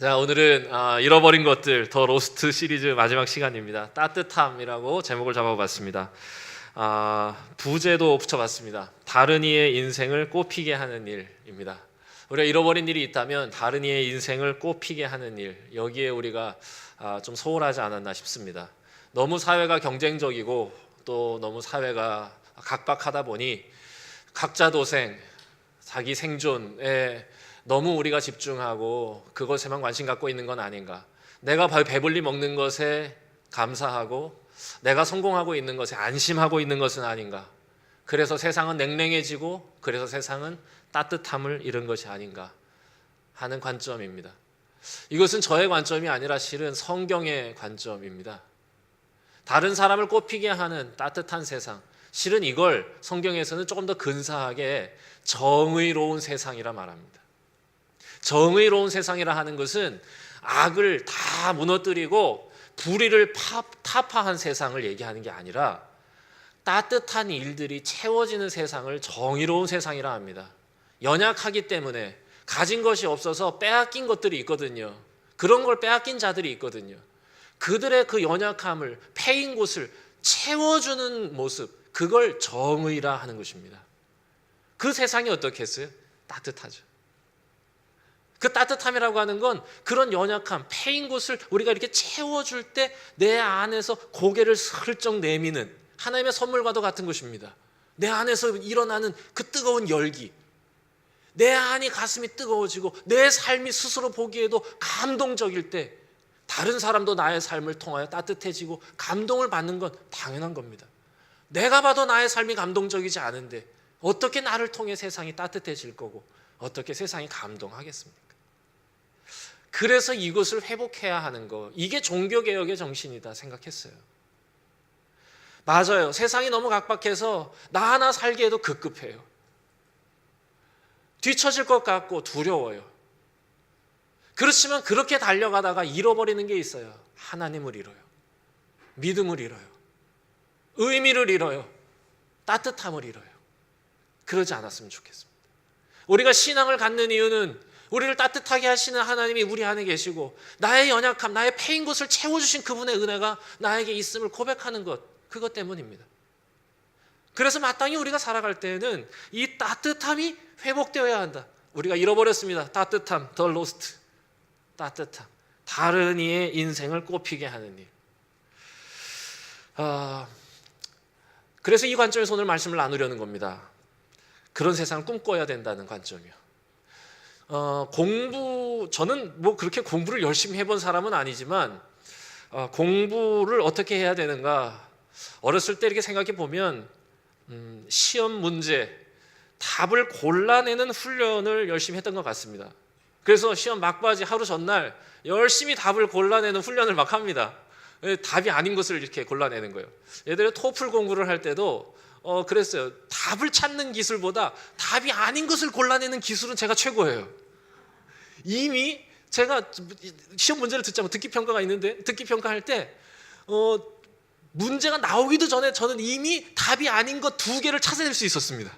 자 오늘은 아, 잃어버린 것들 더 로스트 시리즈 마지막 시간입니다. 따뜻함이라고 제목을 잡아봤습니다. 아, 부제도 붙여봤습니다. 다른 이의 인생을 꽃피게 하는 일입니다. 우리가 잃어버린 일이 있다면 다른 이의 인생을 꽃피게 하는 일 여기에 우리가 아, 좀 소홀하지 않았나 싶습니다. 너무 사회가 경쟁적이고 또 너무 사회가 각박하다 보니 각자 도생, 자기 생존에 너무 우리가 집중하고 그것에만 관심 갖고 있는 건 아닌가. 내가 배불리 먹는 것에 감사하고 내가 성공하고 있는 것에 안심하고 있는 것은 아닌가. 그래서 세상은 냉랭해지고 그래서 세상은 따뜻함을 잃은 것이 아닌가 하는 관점입니다. 이것은 저의 관점이 아니라 실은 성경의 관점입니다. 다른 사람을 꽃피게 하는 따뜻한 세상. 실은 이걸 성경에서는 조금 더 근사하게 정의로운 세상이라 말합니다. 정의로운 세상이라 하는 것은 악을 다 무너뜨리고 불의를 파, 타파한 세상을 얘기하는 게 아니라 따뜻한 일들이 채워지는 세상을 정의로운 세상이라 합니다. 연약하기 때문에 가진 것이 없어서 빼앗긴 것들이 있거든요. 그런 걸 빼앗긴 자들이 있거든요. 그들의 그 연약함을 패인 곳을 채워주는 모습, 그걸 정의라 하는 것입니다. 그 세상이 어떻겠어요? 따뜻하죠. 그 따뜻함이라고 하는 건 그런 연약함, 패인 곳을 우리가 이렇게 채워줄 때 내 안에서 고개를 슬쩍 내미는 하나님의 선물과도 같은 것입니다. 내 안에서 일어나는 그 뜨거운 열기, 내 안이 가슴이 뜨거워지고 내 삶이 스스로 보기에도 감동적일 때 다른 사람도 나의 삶을 통하여 따뜻해지고 감동을 받는 건 당연한 겁니다. 내가 봐도 나의 삶이 감동적이지 않은데 어떻게 나를 통해 세상이 따뜻해질 거고 어떻게 세상이 감동하겠습니까? 그래서 이것을 회복해야 하는 거 이게 종교개혁의 정신이다 생각했어요. 맞아요. 세상이 너무 각박해서 나 하나 살기에도 급급해요. 뒤처질 것 같고 두려워요. 그렇지만 그렇게 달려가다가 잃어버리는 게 있어요. 하나님을 잃어요. 믿음을 잃어요. 의미를 잃어요. 따뜻함을 잃어요. 그러지 않았으면 좋겠습니다. 우리가 신앙을 갖는 이유는 우리를 따뜻하게 하시는 하나님이 우리 안에 계시고 나의 연약함, 나의 패인 곳을 채워주신 그분의 은혜가 나에게 있음을 고백하는 것 그것 때문입니다. 그래서 마땅히 우리가 살아갈 때에는 이 따뜻함이 회복되어야 한다. 우리가 잃어버렸습니다. 따뜻함, 더 로스트. 따뜻함. 다른 이의 인생을 꽃피게 하는 일. 아, 그래서 이 관점에서 오늘 말씀을 나누려는 겁니다. 그런 세상을 꿈꿔야 된다는 관점이요. 어, 공부 저는 뭐 그렇게 공부를 열심히 해본 사람은 아니지만 어, 공부를 어떻게 해야 되는가 어렸을 때 이렇게 생각해 보면 음, 시험 문제 답을 골라내는 훈련을 열심히 했던 것 같습니다. 그래서 시험 막바지 하루 전날 열심히 답을 골라내는 훈련을 막 합니다. 예, 답이 아닌 것을 이렇게 골라내는 거예요. 예전에 토플 공부를 할 때도 어 그랬어요. 답을 찾는 기술보다 답이 아닌 것을 골라내는 기술은 제가 최고예요. 이미 제가 시험 문제를 듣자고 듣기 평가가 있는데 듣기 평가할 때 어 문제가 나오기도 전에 저는 이미 답이 아닌 것 두 개를 찾아낼 수 있었습니다.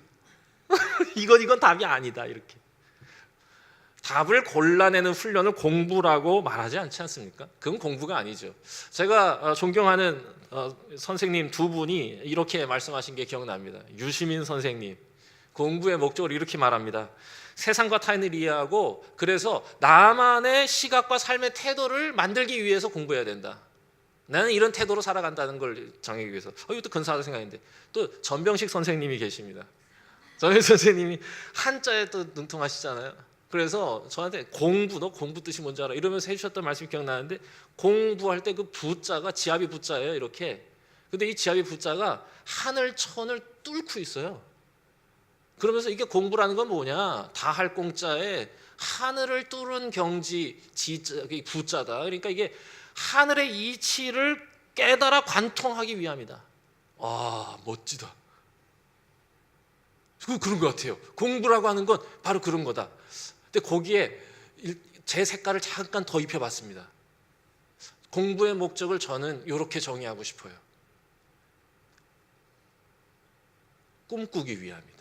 이건 이건 답이 아니다 이렇게. 답을 골라내는 훈련을 공부라고 말하지 않지 않습니까? 그건 공부가 아니죠. 제가 어, 존경하는 어, 선생님 두 분이 이렇게 말씀하신 게 기억납니다. 유시민 선생님 공부의 목적을 이렇게 말합니다. 세상과 타인을 이해하고 그래서 나만의 시각과 삶의 태도를 만들기 위해서 공부해야 된다. 나는 이런 태도로 살아간다는 걸 정하기 위해서. 어, 이것도 근사하다 생각인데 또 전병식 선생님이 계십니다. 전병식 선생님이 한자에 또 능통하시잖아요. 그래서 저한테 공부 너 공부 뜻이 뭔지 알아 이러면서 해주셨던 말씀이 기억나는데 공부할 때 그 부자가 지압이 부자예요 이렇게 근데 이 지압이 부자가 하늘 천을 뚫고 있어요 그러면서 이게 공부라는 건 뭐냐 다 할 공짜에 하늘을 뚫은 경지 지자 부자다 그러니까 이게 하늘의 이치를 깨달아 관통하기 위함이다 아 멋지다 그런 것 같아요 공부라고 하는 건 바로 그런 거다 근데 거기에 제 색깔을 잠깐 더 입혀봤습니다. 공부의 목적을 저는 이렇게 정의하고 싶어요. 꿈꾸기 위함이다.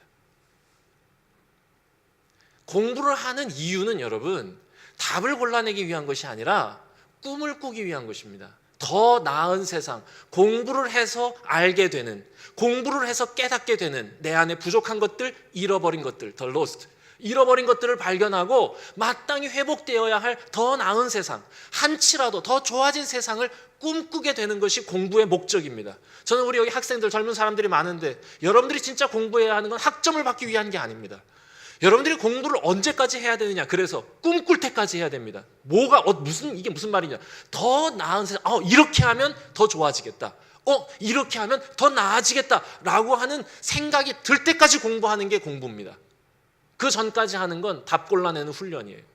공부를 하는 이유는 여러분 답을 골라내기 위한 것이 아니라 꿈을 꾸기 위한 것입니다. 더 나은 세상, 공부를 해서 알게 되는, 공부를 해서 깨닫게 되는 내 안에 부족한 것들, 잃어버린 것들, 더 lost. 잃어버린 것들을 발견하고 마땅히 회복되어야 할 더 나은 세상, 한치라도 더 좋아진 세상을 꿈꾸게 되는 것이 공부의 목적입니다. 저는 우리 여기 학생들, 젊은 사람들이 많은데 여러분들이 진짜 공부해야 하는 건 학점을 받기 위한 게 아닙니다. 여러분들이 공부를 언제까지 해야 되느냐? 그래서 꿈꿀 때까지 해야 됩니다. 뭐가 어, 무슨 이게 무슨 말이냐? 더 나은 세상. 어, 이렇게 하면 더 좋아지겠다. 어, 이렇게 하면 더 나아지겠다라고 하는 생각이 들 때까지 공부하는 게 공부입니다. 그 전까지 하는 건 답 골라내는 훈련이에요.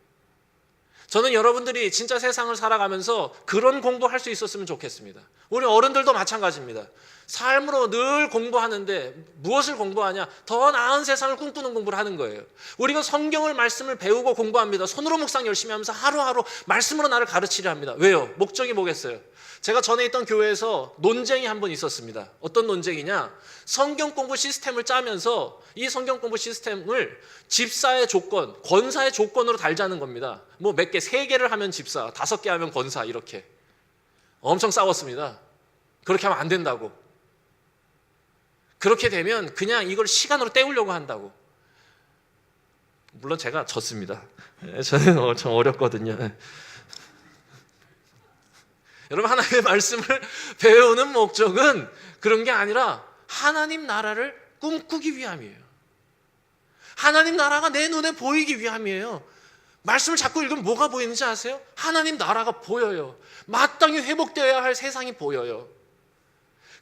저는 여러분들이 진짜 세상을 살아가면서 그런 공부할 수 있었으면 좋겠습니다. 우리 어른들도 마찬가지입니다. 삶으로 늘 공부하는데 무엇을 공부하냐? 더 나은 세상을 꿈꾸는 공부를 하는 거예요. 우리가 성경을 말씀을 배우고 공부합니다. 손으로 묵상 열심히 하면서 하루하루 말씀으로 나를 가르치려 합니다. 왜요? 목적이 뭐겠어요? 제가 전에 있던 교회에서 논쟁이 한 번 있었습니다. 어떤 논쟁이냐? 성경 공부 시스템을 짜면서 이 성경 공부 시스템을 집사의 조건, 권사의 조건으로 달자는 겁니다. 뭐 몇 개, 세 개를 하면 집사, 다섯 개 하면 권사 이렇게 엄청 싸웠습니다. 그렇게 하면 안 된다고. 그렇게 되면 그냥 이걸 시간으로 때우려고 한다고. 물론 제가 졌습니다. 예, 저는 엄청 어렵거든요. 예. 여러분 하나님의 말씀을 배우는 목적은 그런 게 아니라 하나님 나라를 꿈꾸기 위함이에요. 하나님 나라가 내 눈에 보이기 위함이에요. 말씀을 자꾸 읽으면 뭐가 보이는지 아세요? 하나님 나라가 보여요. 마땅히 회복되어야 할 세상이 보여요.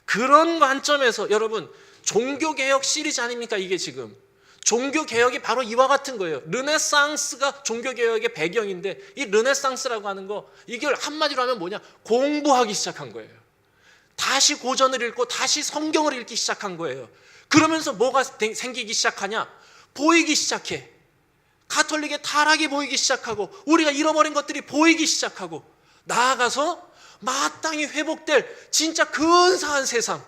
그런 관점에서 여러분 종교개혁 시리즈 아닙니까 이게 지금? 종교개혁이 바로 이와 같은 거예요. 르네상스가 종교개혁의 배경인데 이 르네상스라고 하는 거 이걸 한마디로 하면 뭐냐? 공부하기 시작한 거예요. 다시 고전을 읽고 다시 성경을 읽기 시작한 거예요. 그러면서 뭐가 생기기 시작하냐? 보이기 시작해 가톨릭의 타락이 보이기 시작하고 우리가 잃어버린 것들이 보이기 시작하고 나아가서 마땅히 회복될 진짜 근사한 세상.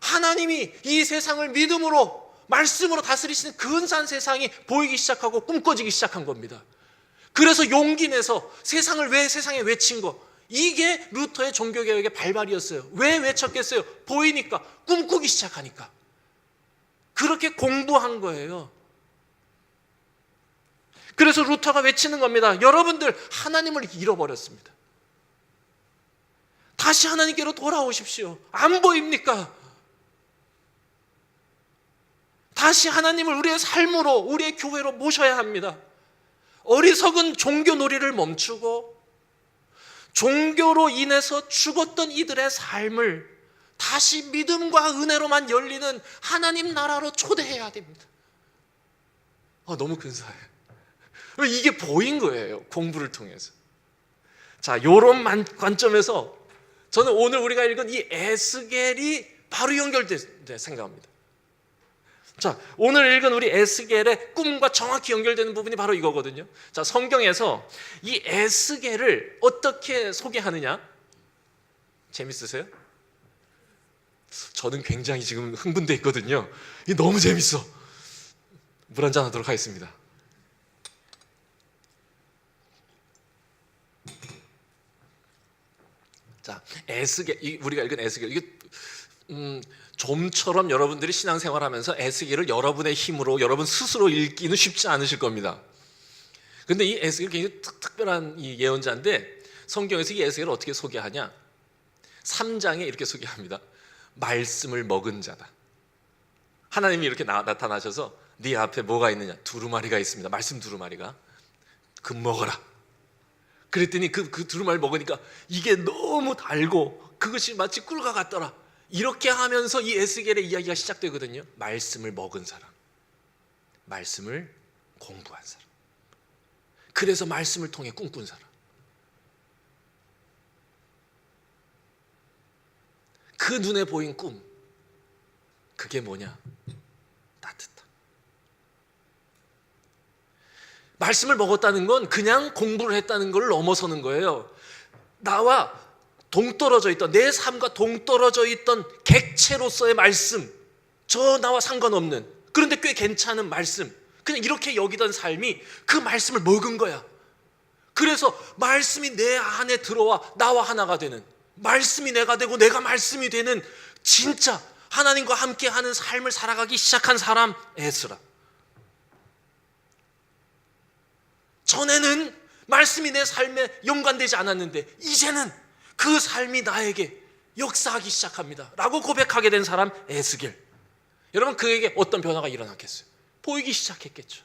하나님이 이 세상을 믿음으로 말씀으로 다스리시는 근사한 세상이 보이기 시작하고 꿈꿔지기 시작한 겁니다. 그래서 용기 내서 세상을 왜 세상에 외친 거. 이게 루터의 종교개혁의 발발이었어요. 왜 외쳤겠어요? 보이니까, 꿈꾸기 시작하니까. 그렇게 공부한 거예요. 그래서 루터가 외치는 겁니다. 여러분들, 하나님을 잃어버렸습니다. 다시 하나님께로 돌아오십시오. 안 보입니까? 다시 하나님을 우리의 삶으로, 우리의 교회로 모셔야 합니다. 어리석은 종교 놀이를 멈추고 종교로 인해서 죽었던 이들의 삶을 다시 믿음과 은혜로만 열리는 하나님 나라로 초대해야 됩니다. 아, 너무 근사해요. 이게 보인 거예요. 공부를 통해서. 자, 요런 관점에서 저는 오늘 우리가 읽은 이 에스겔이 바로 연결돼 생각합니다. 자, 오늘 읽은 우리 에스겔의 꿈과 정확히 연결되는 부분이 바로 이거거든요. 자, 성경에서 이 에스겔을 어떻게 소개하느냐? 재밌으세요? 저는 굉장히 지금 흥분돼 있거든요. 이 너무 재밌어. 물 한잔 하도록 하겠습니다. 자, 에스겔 우리가 읽은 에스겔 이게 음, 좀처럼 여러분들이 신앙생활하면서 에스겔을 여러분의 힘으로 여러분 스스로 읽기는 쉽지 않으실 겁니다. 근데 이 에스겔 굉장히 특, 특별한 이 예언자인데 성경에서 이 에스겔을 어떻게 소개하냐? 3장에 이렇게 소개합니다. 말씀을 먹은 자다. 하나님이 이렇게 나, 타나셔서 네 앞에 뭐가 있느냐? 두루마리가 있습니다. 말씀 두루마리가. 금 먹어라. 그랬더니 그, 그 두루마리 먹으니까 이게 너무 달고 그것이 마치 꿀과 같더라. 이렇게 하면서 이 에스겔의 이야기가 시작되거든요. 말씀을 먹은 사람, 말씀을 공부한 사람, 그래서 말씀을 통해 꿈꾼 사람. 그 눈에 보인 꿈, 그게 뭐냐? 따뜻함. 말씀을 먹었다는 건 그냥 공부를 했다는 걸 넘어서는 거예요. 나와 동떨어져 있던 내 삶과 동떨어져 있던 객체로서의 말씀, 저 나와 상관없는 그런데 꽤 괜찮은 말씀, 그냥 이렇게 여기던 삶이 그 말씀을 먹은 거야. 그래서 말씀이 내 안에 들어와 나와 하나가 되는 말씀이 내가 되고 내가 말씀이 되는 진짜 하나님과 함께 하는 삶을 살아가기 시작한 사람 에스라. 전에는 말씀이 내 삶에 연관되지 않았는데 이제는 그 삶이 나에게 역사하기 시작합니다. 라고 고백하게 된 사람 에스겔. 여러분 그에게 어떤 변화가 일어났겠어요? 보이기 시작했겠죠.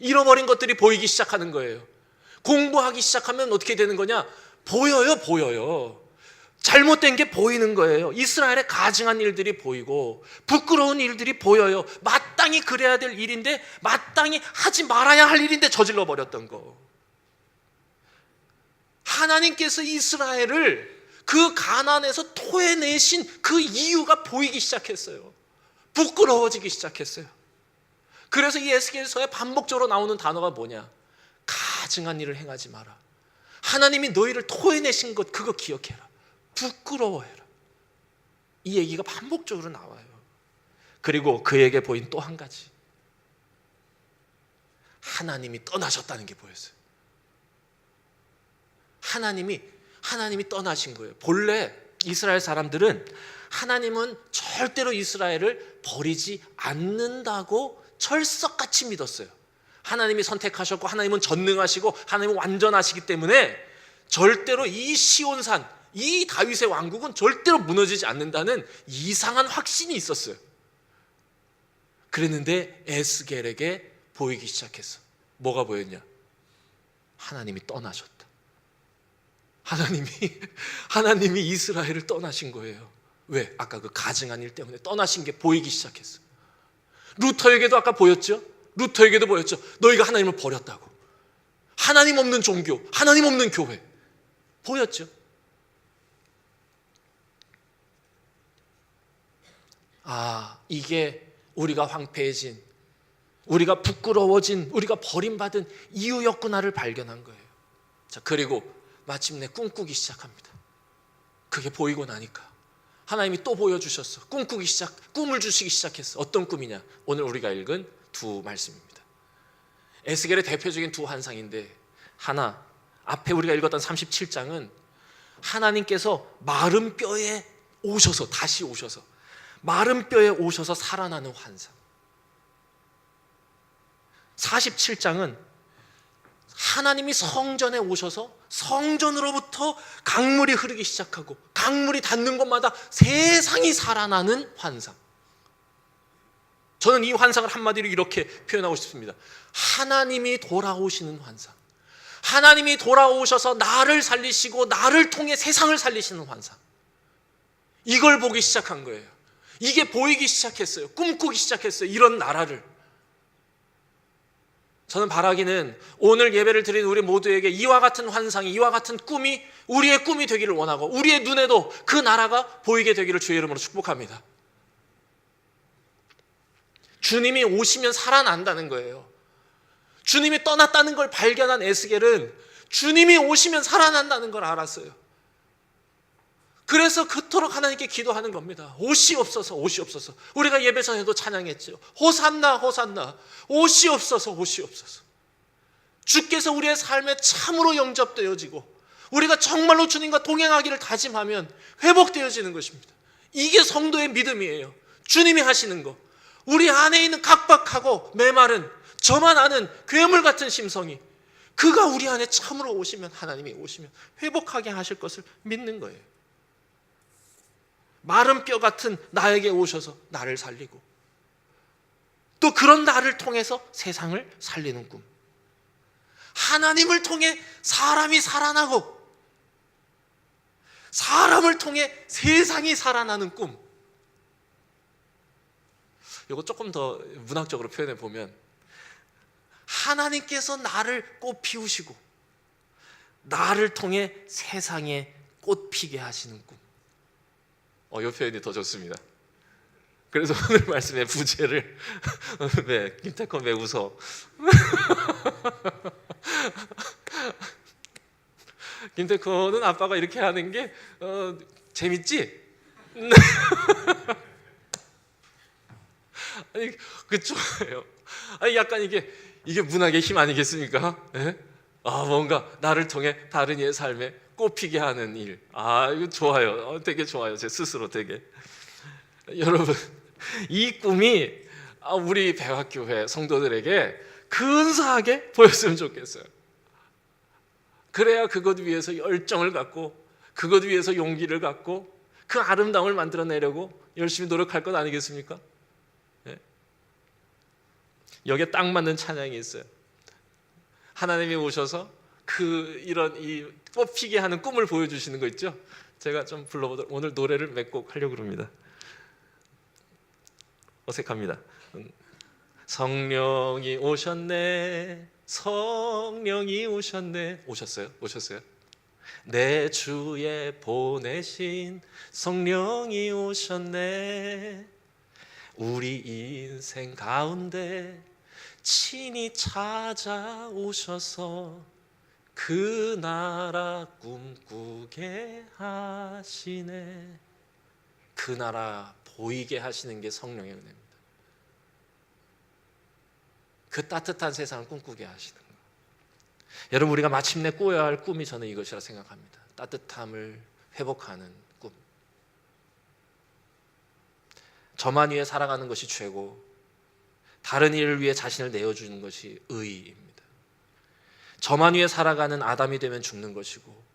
잃어버린 것들이 보이기 시작하는 거예요. 공부하기 시작하면 어떻게 되는 거냐? 보여요, 보여요. 잘못된 게 보이는 거예요. 이스라엘의 가증한 일들이 보이고 부끄러운 일들이 보여요. 마땅히 그래야 될 일인데 마땅히 하지 말아야 할 일인데 저질러 버렸던 거. 하나님께서 이스라엘을 그 가난에서 토해내신 그 이유가 보이기 시작했어요. 부끄러워지기 시작했어요. 그래서 이 에스겔서에 반복적으로 나오는 단어가 뭐냐? 가증한 일을 행하지 마라. 하나님이 너희를 토해내신 것 그거 기억해라. 부끄러워해라. 이 얘기가 반복적으로 나와요. 그리고 그에게 보인 또 한 가지. 하나님이 떠나셨다는 게 보였어요. 하나님이 하나님이 떠나신 거예요. 본래 이스라엘 사람들은 하나님은 절대로 이스라엘을 버리지 않는다고 철석같이 믿었어요. 하나님이 선택하셨고 하나님은 전능하시고 하나님은 완전하시기 때문에 절대로 이 시온산 이 다윗의 왕국은 절대로 무너지지 않는다는 이상한 확신이 있었어요. 그랬는데 에스겔에게 보이기 시작했어. 뭐가 보였냐? 하나님이 떠나셨다. 하나님이 하나님이 이스라엘을 떠나신 거예요. 왜? 아까 그 가증한 일 때문에 떠나신 게 보이기 시작했어. 루터에게도 아까 보였죠? 루터에게도 보였죠. 너희가 하나님을 버렸다고. 하나님 없는 종교, 하나님 없는 교회. 보였죠? 아, 이게 우리가 황폐해진, 우리가 부끄러워진, 우리가 버림받은 이유였구나를 발견한 거예요. 자, 그리고 마침내 꿈꾸기 시작합니다. 그게 보이고 나니까 하나님이 또 보여주셨어. 꿈꾸기 시작, 꿈을 주시기 시작했어. 어떤 꿈이냐? 오늘 우리가 읽은 두 말씀입니다. 에스겔의 대표적인 두 환상인데 하나 앞에 우리가 읽었던 37장은 하나님께서 마른 뼈에 오셔서 다시 오셔서 마른 뼈에 오셔서 살아나는 환상. 47장은 하나님이 성전에 오셔서 성전으로부터 강물이 흐르기 시작하고 강물이 닿는 곳마다 세상이 살아나는 환상. 저는 이 환상을 한마디로 이렇게 표현하고 싶습니다. 하나님이 돌아오시는 환상. 하나님이 돌아오셔서 나를 살리시고 나를 통해 세상을 살리시는 환상. 이걸 보기 시작한 거예요. 이게 보이기 시작했어요. 꿈꾸기 시작했어요. 이런 나라를. 저는 바라기는 오늘 예배를 드린 우리 모두에게 이와 같은 환상이, 이와 같은 꿈이 우리의 꿈이 되기를 원하고 우리의 눈에도 그 나라가 보이게 되기를 주의 이름으로 축복합니다. 주님이 오시면 살아난다는 거예요. 주님이 떠났다는 걸 발견한 에스겔은 주님이 오시면 살아난다는 걸 알았어요. 그래서 그토록 하나님께 기도하는 겁니다. 옷이 없어서 옷이 없어서. 우리가 예배 전에도 찬양했죠. 호산나 호산나. 옷이 없어서 옷이 없어서. 주께서 우리의 삶에 참으로 영접되어지고 우리가 정말로 주님과 동행하기를 다짐하면 회복되어지는 것입니다. 이게 성도의 믿음이에요. 주님이 하시는 거. 우리 안에 있는 각박하고 메마른 저만 아는 괴물 같은 심성이 그가 우리 안에 참으로 오시면 하나님이 오시면 회복하게 하실 것을 믿는 거예요. 마른 뼈 같은 나에게 오셔서 나를 살리고 또 그런 나를 통해서 세상을 살리는 꿈. 하나님을 통해 사람이 살아나고 사람을 통해 세상이 살아나는 꿈. 이거 조금 더 문학적으로 표현해 보면 하나님께서 나를 꽃 피우시고 나를 통해 세상에 꽃 피게 하시는 꿈. 어, 이 표현이 더 좋습니다. 그래서 오늘 말씀의 부제를 네, 김태권 왜 웃어? 김태권은 아빠가 이렇게 하는 게 어, 재밌지? 아니 그 좋아요. 아니 약간 이게 이게 문학의 힘 아니겠습니까? 예? 아 뭔가 나를 통해 다른 이의 삶에 꽃피게 하는 일. 아 이거 좋아요. 어, 되게 좋아요. 제 스스로 되게. 여러분 이 꿈이 아, 우리 배학교회 성도들에게 근사하게 보였으면 좋겠어요. 그래야 그것 위해서 열정을 갖고 그것 위해서 용기를 갖고 그 아름다움을 만들어내려고 열심히 노력할 것 아니겠습니까? 예. 여기에 딱 맞는 찬양이 있어요. 하나님이 오셔서 그 이런 이 뽑히게 하는 꿈을 보여주시는 거 있죠? 제가 좀 불러보도록 오늘 노래를 몇 곡 하려고 합니다. 어색합니다. 음. 성령이 오셨네. 성령이 오셨네. 오셨어요? 오셨어요? 내 주에 보내신 성령이 오셨네. 우리 인생 가운데 친히 찾아오셔서 그 나라 꿈꾸게 하시네. 그 나라 보이게 하시는 게 성령의 은혜입니다. 그 따뜻한 세상을 꿈꾸게 하시는 거. 여러분 우리가 마침내 꾸어야 할 꿈이 저는 이것이라 생각합니다. 따뜻함을 회복하는 꿈. 저만 위해 살아가는 것이 죄고 다른 일을 위해 자신을 내어주는 것이 의입니다. 저만 위해 살아가는 아담이 되면 죽는 것이고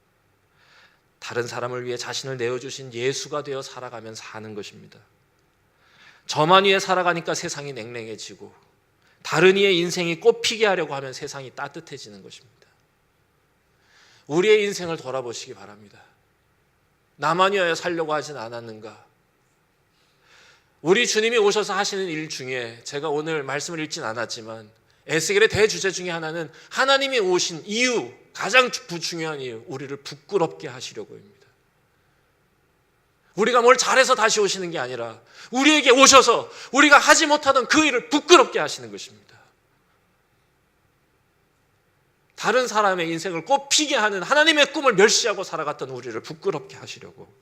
다른 사람을 위해 자신을 내어주신 예수가 되어 살아가면 사는 것입니다. 저만 위해 살아가니까 세상이 냉랭해지고 다른 이의 인생이 꽃피게 하려고 하면 세상이 따뜻해지는 것입니다. 우리의 인생을 돌아보시기 바랍니다. 나만 위하여 살려고 하진 않았는가? 우리 주님이 오셔서 하시는 일 중에 제가 오늘 말씀을 읽진 않았지만 에스겔의 대주제 중에 하나는 하나님이 오신 이유, 가장 중요한 이유, 우리를 부끄럽게 하시려고입니다. 우리가 뭘 잘해서 다시 오시는 게 아니라 우리에게 오셔서 우리가 하지 못하던 그 일을 부끄럽게 하시는 것입니다. 다른 사람의 인생을 꽃피게 하는 하나님의 꿈을 멸시하고 살아갔던 우리를 부끄럽게 하시려고.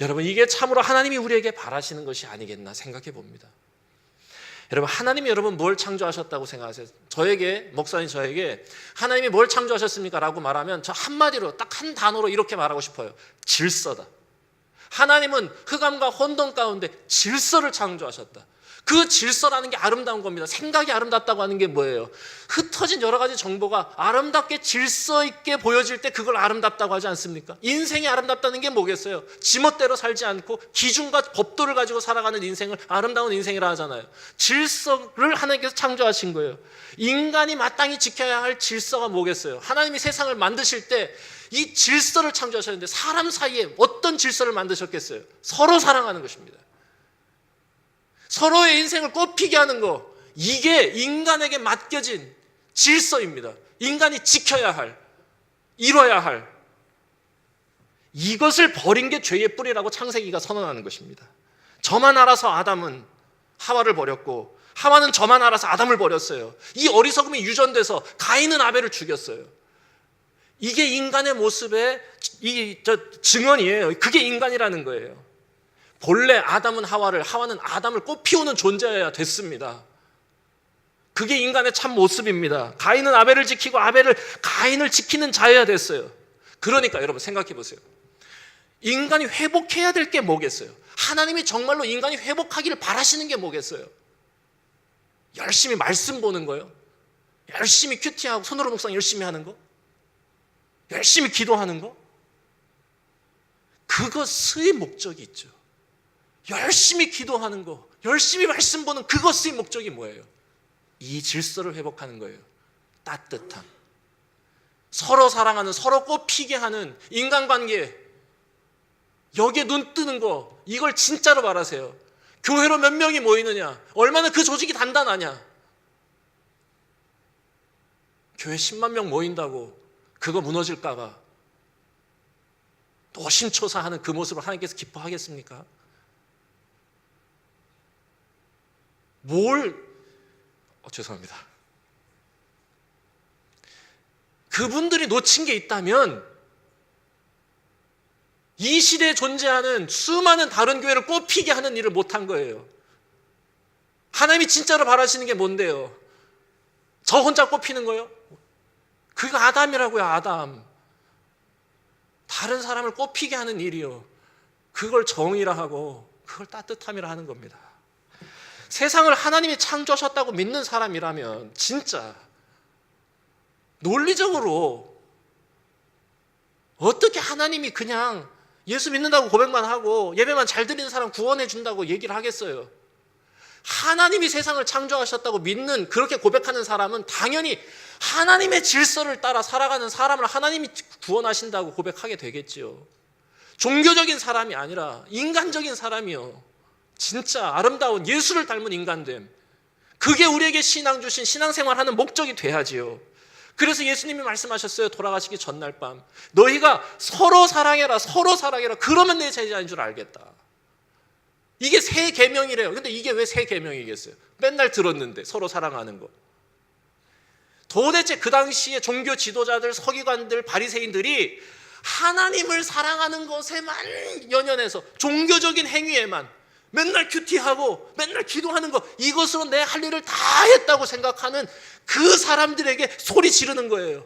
여러분, 이게 참으로 하나님이 우리에게 바라시는 것이 아니겠나 생각해 봅니다. 여러분, 하나님이 여러분 뭘 창조하셨다고 생각하세요? 저에게, 목사님 저에게 하나님이 뭘 창조하셨습니까? 라고 말하면 저 한마디로 딱 한 단어로 이렇게 말하고 싶어요. 질서다. 하나님은 흑암과 혼돈 가운데 질서를 창조하셨다. 그 질서라는 게 아름다운 겁니다. 생각이 아름답다고 하는 게 뭐예요? 흩어진 여러 가지 정보가 아름답게 질서 있게 보여질 때 그걸 아름답다고 하지 않습니까? 인생이 아름답다는 게 뭐겠어요? 지멋대로 살지 않고 기준과 법도를 가지고 살아가는 인생을 아름다운 인생이라 하잖아요. 질서를 하나님께서 창조하신 거예요. 인간이 마땅히 지켜야 할 질서가 뭐겠어요? 하나님이 세상을 만드실 때 이 질서를 창조하셨는데 사람 사이에 어떤 질서를 만드셨겠어요? 서로 사랑하는 것입니다. 서로의 인생을 꽃피게 하는 거 이게 인간에게 맡겨진 질서입니다. 인간이 지켜야 할, 이뤄야 할 이것을 버린 게 죄의 뿌리라고 창세기가 선언하는 것입니다. 저만 알아서 아담은 하와를 버렸고 하와는 저만 알아서 아담을 버렸어요. 이 어리석음이 유전돼서 가인은 아벨을 죽였어요. 이게 인간의 모습의 이 저 증언이에요. 그게 인간이라는 거예요. 본래 아담은 하와를 하와는 아담을 꽃피우는 존재여야 됐습니다. 그게 인간의 참 모습입니다. 가인은 아벨을 지키고 아벨을 가인을 지키는 자여야 됐어요. 그러니까 여러분 생각해 보세요. 인간이 회복해야 될 게 뭐겠어요? 하나님이 정말로 인간이 회복하기를 바라시는 게 뭐겠어요? 열심히 말씀 보는 거요. 열심히 큐티하고 손으로 묵상 열심히 하는 거. 열심히 기도하는 거? 그것의 목적이 있죠. 열심히 기도하는 거, 열심히 말씀 보는 그것의 목적이 뭐예요? 이 질서를 회복하는 거예요. 따뜻함. 서로 사랑하는, 서로 꽃피게 하는 인간관계. 여기에 눈 뜨는 거, 이걸 진짜로 말하세요. 교회로 몇 명이 모이느냐? 얼마나 그 조직이 단단하냐? 교회 10만 명 모인다고 그거 무너질까봐 노심초사하는 그 모습을 하나님께서 기뻐하겠습니까? 뭘, 어, 죄송합니다. 그분들이 놓친 게 있다면 이 시대에 존재하는 수많은 다른 교회를 꽃피게 하는 일을 못한 거예요. 하나님이 진짜로 바라시는 게 뭔데요? 저 혼자 꽃피는 거요? 그거 아담이라고요, 아담. 다른 사람을 꼽히게 하는 일이요. 그걸 정의라 하고 그걸 따뜻함이라 하는 겁니다. 세상을 하나님이 창조하셨다고 믿는 사람이라면 진짜 논리적으로 어떻게 하나님이 그냥 예수 믿는다고 고백만 하고 예배만 잘 드리는 사람 구원해 준다고 얘기를 하겠어요. 하나님이 세상을 창조하셨다고 믿는 그렇게 고백하는 사람은 당연히 하나님의 질서를 따라 살아가는 사람을 하나님이 구원하신다고 고백하게 되겠지요. 종교적인 사람이 아니라 인간적인 사람이요. 진짜 아름다운 예수를 닮은 인간됨. 그게 우리에게 신앙 주신 신앙생활 하는 목적이 돼야지요. 그래서 예수님이 말씀하셨어요. 돌아가시기 전날 밤. 너희가 서로 사랑해라. 서로 사랑해라. 그러면 내 제자인 줄 알겠다. 이게 새 계명이래요. 근데 이게 왜 새 계명이겠어요? 맨날 들었는데 서로 사랑하는 거. 도대체 그 당시에 종교 지도자들, 서기관들, 바리새인들이 하나님을 사랑하는 것에만 연연해서 종교적인 행위에만 맨날 큐티하고 맨날 기도하는 거 이것으로 내 할 일을 다 했다고 생각하는 그 사람들에게 소리 지르는 거예요.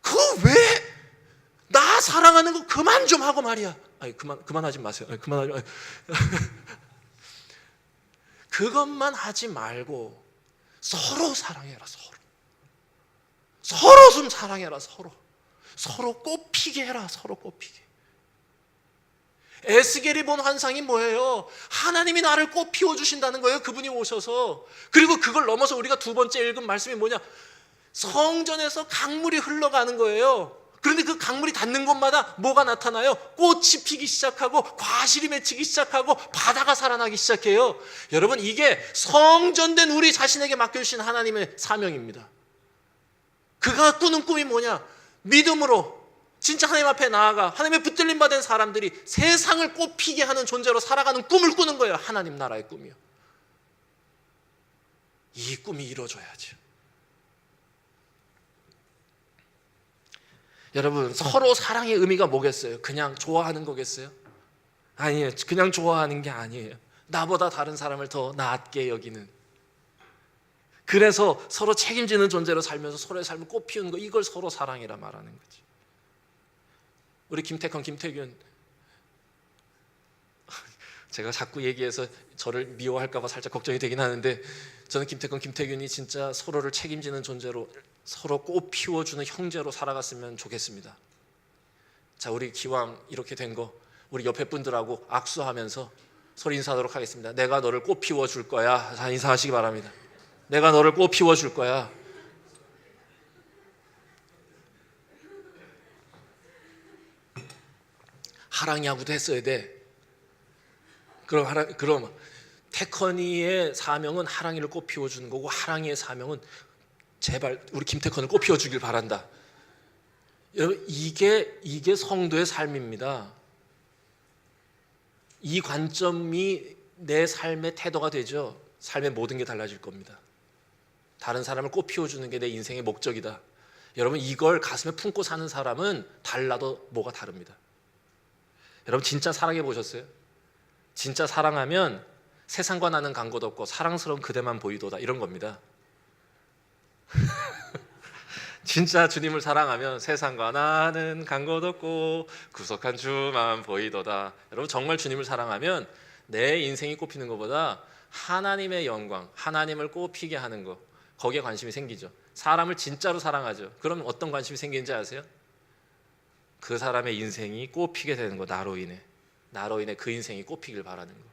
그왜나 사랑하는 거 그만 좀 하고 말이야. 아니 그만 그만하지 마세요. 아니, 그만하지. 마. 그것만 하지 말고 서로 사랑해라 서로. 서로 좀 사랑해라 서로. 서로 꽃피게 해라 서로 꽃피게. 에스겔이 본 환상이 뭐예요? 하나님이 나를 꽃 피워 주신다는 거예요. 그분이 오셔서. 그리고 그걸 넘어서 우리가 두 번째 읽은 말씀이 뭐냐? 성전에서 강물이 흘러가는 거예요. 그런데 그 강물이 닿는 곳마다 뭐가 나타나요? 꽃이 피기 시작하고 과실이 맺히기 시작하고 바다가 살아나기 시작해요. 여러분 이게 성전된 우리 자신에게 맡겨주신 하나님의 사명입니다. 그가 꾸는 꿈이 뭐냐? 믿음으로 진짜 하나님 앞에 나아가 하나님의 붙들림 받은 사람들이 세상을 꽃피게 하는 존재로 살아가는 꿈을 꾸는 거예요. 하나님 나라의 꿈이요. 이 꿈이 이루어져야죠. 여러분 서로 사랑의 의미가 뭐겠어요? 그냥 좋아하는 거겠어요? 아니에요. 그냥 좋아하는 게 아니에요. 나보다 다른 사람을 더 낫게 여기는. 그래서 서로 책임지는 존재로 살면서 서로의 삶을 꽃피우는 거 이걸 서로 사랑이라 말하는 거지. 우리 김태건 김태균 제가 자꾸 얘기해서 저를 미워할까봐 살짝 걱정이 되긴 하는데 저는 김태건 김태균이 진짜 서로를 책임지는 존재로 서로 꽃 피워주는 형제로 살아갔으면 좋겠습니다. 자, 우리 기왕 이렇게 된 거 우리 옆에 분들하고 악수하면서 서로 인사하도록 하겠습니다. 내가 너를 꽃 피워줄 거야. 자, 인사하시기 바랍니다. 내가 너를 꽃 피워줄 거야. 야구도 했어야 돼. 그럼 하랑 그럼 태커니의 사명은 하랑이를 꽃 피워주는 거고 하랑이의 사명은 제발 우리 김태컨을 꽃 피워주길 바란다. 여러분 이게 이게 성도의 삶입니다. 이 관점이 내 삶의 태도가 되죠. 삶의 모든 게 달라질 겁니다. 다른 사람을 꽃 피워주는 게 내 인생의 목적이다. 여러분 이걸 가슴에 품고 사는 사람은 달라도 뭐가 다릅니다. 여러분 진짜 사랑해 보셨어요? 진짜 사랑하면 세상과 나는 간곳 없고 사랑스러운 그대만 보이도다 이런 겁니다. 진짜 주님을 사랑하면 세상과 나는 간곳 없고 구속한 주만 보이도다. 여러분 정말 주님을 사랑하면 내 인생이 꼽히는 것보다 하나님의 영광, 하나님을 꼽히게 하는 것 거기에 관심이 생기죠. 사람을 진짜로 사랑하죠. 그럼 어떤 관심이 생기는지 아세요? 그 사람의 인생이 꼽히게 되는 거 나로 인해 나로 인해 그 인생이 꼽히길 바라는 거.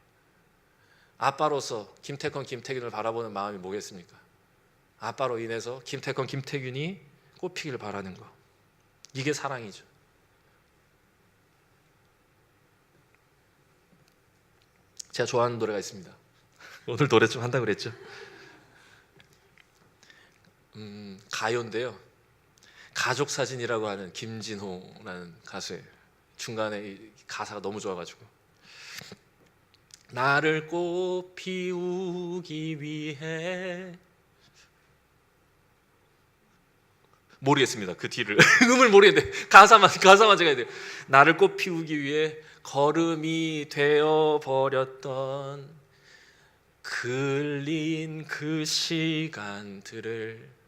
아빠로서 김태건 김태균을 바라보는 마음이 뭐겠습니까? 아빠로 인해서 김태건 김태균이 꼽히길 바라는 거. 이게 사랑이죠. 제가 좋아하는 노래가 있습니다. 오늘 노래 좀 한다 그랬죠. 음, 가요인데요. 가족 사진이라고 하는 김진호라는 가수예요. 중간에 이 가사가 너무 좋아가지고 나를 꽃 피우기 위해 모르겠습니다. 그 뒤를 음을 모르겠는데 가사만 가사만 제가 해야 돼요. 나를 꽃 피우기 위해 걸음이 되어 버렸던 글린 그 시간들을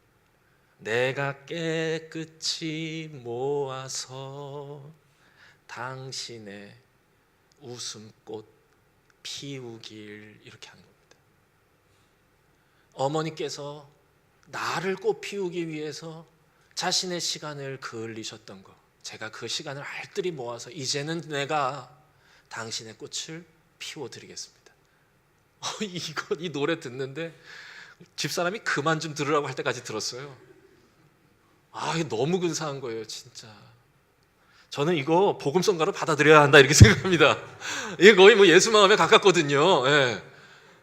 내가 깨끗이 모아서 당신의 웃음꽃 피우길 이렇게 하는 겁니다. 어머니께서 나를 꽃 피우기 위해서 자신의 시간을 그을리셨던 거 제가 그 시간을 알뜰히 모아서 이제는 내가 당신의 꽃을 피워드리겠습니다. 어, 이거 이 노래 듣는데 집사람이 그만 좀 들으라고 할 때까지 들었어요. 아, 이게 너무 근사한 거예요, 진짜. 저는 이거 복음성가로 받아들여야 한다 이렇게 생각합니다. 이게 거의 뭐 예수 마음에 가깝거든요. 예.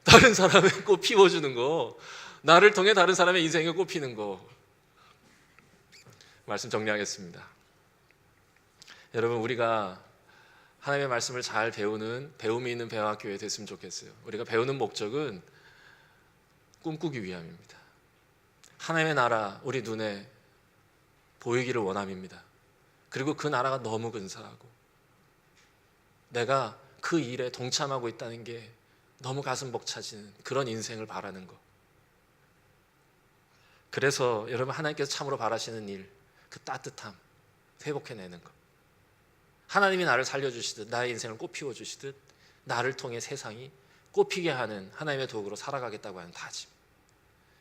다른 사람의 꽃 피워주는 거, 나를 통해 다른 사람의 인생에 꽃 피는 거. 말씀 정리하겠습니다. 여러분 우리가 하나님의 말씀을 잘 배우는 배움이 있는 배워학교에 됐으면 좋겠어요. 우리가 배우는 목적은 꿈꾸기 위함입니다. 하나님의 나라 우리 눈에 보이기를 원함입니다. 그리고 그 나라가 너무 근사하고 내가 그 일에 동참하고 있다는 게 너무 가슴 벅차지는 그런 인생을 바라는 거. 그래서 여러분 하나님께서 참으로 바라시는 일, 그 따뜻함 회복해내는 거. 하나님이 나를 살려주시듯 나의 인생을 꽃피워 주시듯 나를 통해 세상이 꽃피게 하는 하나님의 도구로 살아가겠다고 하는 다짐.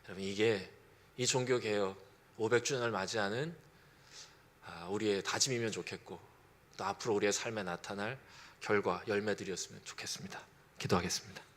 여러분 이게 이 종교 개혁 500주년을 맞이하는 아, 우리의 다짐이면 좋겠고 또 앞으로 우리의 삶에 나타날 결과 열매들이었으면 좋겠습니다. 기도하겠습니다.